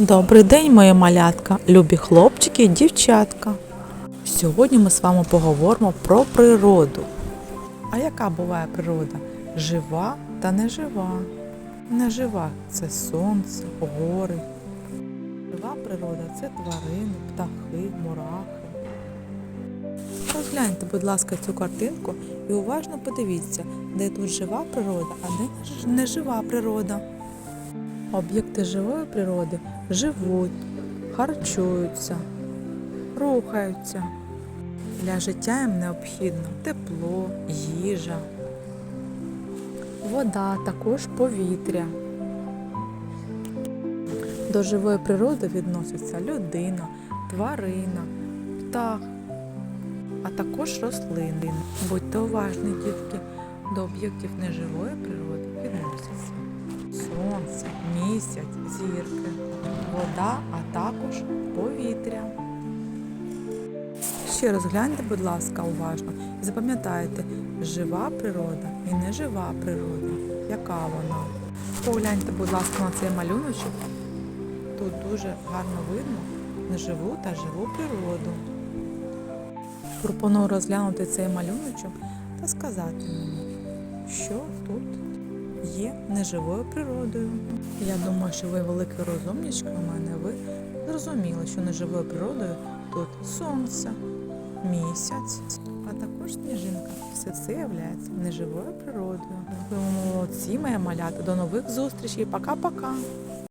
Добрий день, моє малятка, любі хлопчики і дівчатка. Сьогодні ми з вами поговоримо про природу. А яка буває природа? Жива та нежива. Нежива це сонце, гори. Жива природа це тварини, птахи, мурахи. Розгляньте, будь ласка, цю картинку і уважно подивіться, де тут жива природа, а де нежива природа. Об'єкти живої природи живуть, харчуються, рухаються. Для життя їм необхідно тепло, їжа, вода, також повітря. До живої природи відносяться людина, тварина, птах, а також рослини. Будьте уважні, дітки, до об'єктів неживої природи відносяться місяць, зірки, вода, а також повітря. Ще розгляньте, будь ласка, уважно і запам'ятайте, жива природа і нежива природа. Яка вона? Погляньте, будь ласка, на цей малюночок. Тут дуже гарно видно неживу та живу природу. Пропоную розглянути цей малюночок та сказати мені, що тут є неживою природою. Я думаю, що ви великий розумнічка у мене, ви зрозуміли, що неживою природою тут сонце, місяць, а також сніжинка. Все це є неживою природою. Ви молодці, моя малята. До нових зустрічей. Пока-пока.